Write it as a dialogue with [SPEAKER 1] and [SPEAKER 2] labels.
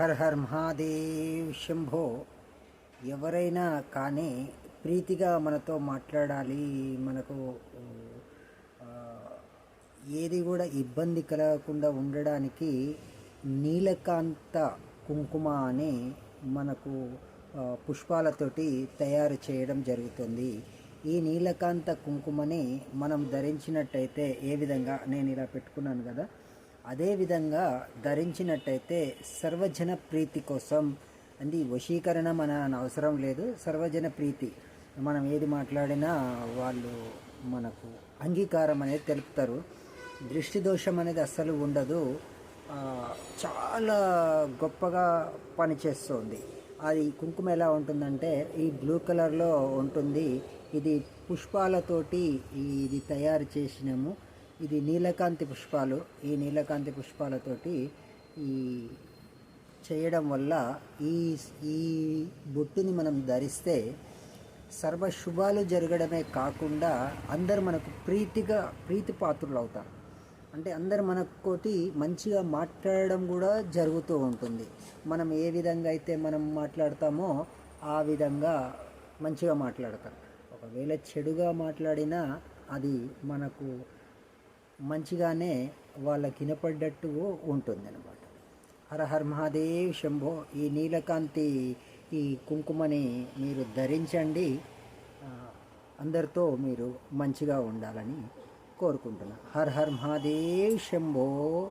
[SPEAKER 1] Her her Mahadev Shambho. ఎవరైనా కానీ ప్రీతిగా మనతో మాట్లాడాలి మనకు ఏది కూడా ఇబ్బంది కలగకుండా ఉండడానికి నీలకాంత కుంకుమ అని మనకు పుష్పాలతోటి తయారు చేయడం జరుగుతుంది. ఈ నీలకాంత కుంకుమని మనం ధరించినట్టయితే ఏ విధంగా నేను ఇలా పెట్టుకున్నాను కదా అదేవిధంగా ధరించినట్టయితే సర్వజన ప్రీతి కోసం అది వశీకరణ మన అవసరం లేదు. సర్వజన ప్రీతి. మనం ఏది మాట్లాడినా వాళ్ళు మనకు అంగీకారం అనేది తెలుపుతారు. దృష్టి దోషం అనేది అస్సలు ఉండదు. చాలా గొప్పగా పనిచేస్తుంది. అది కుంకుమ ఎలా ఉంటుందంటే ఈ బ్లూ కలర్లో ఉంటుంది. ఇది పుష్పాలతోటి ఇది తయారు చేసినాము. ఇది నీలకాంతి పుష్పాలు. ఈ నీలకాంతి పుష్పాలతోటి ఈ చేయడం వల్ల ఈ ఈ బొట్టుని మనం ధరిస్తే సర్వ శుభాలు జరగడమే కాకుండా అందరు మనకు ప్రీతిగా ప్రీతి పాత్రులు అవుతారు. అంటే అందరు మనకోటి మంచిగా మాట్లాడడం కూడా జరుగుతూ ఉంటుంది. మనం ఏ విధంగా అయితే మనం మాట్లాడతామో ఆ విధంగా మంచిగా మాట్లాడతాం. ఒకవేళ చెడుగా మాట్లాడినా అది మనకు మంచిగానే వాళ్ళకి వినపడ్డట్టు ఉంటుంది అనమాట హర హర్ మహాదేవ్ శంభో ఈ నీలకాంతి ఈ కుంకుమని మీరు ధరించండి. అందరితో మీరు మంచిగా ఉండాలని కోరుకుంటున్నాను హర్ హర్ మహాదేవ్ శంభో.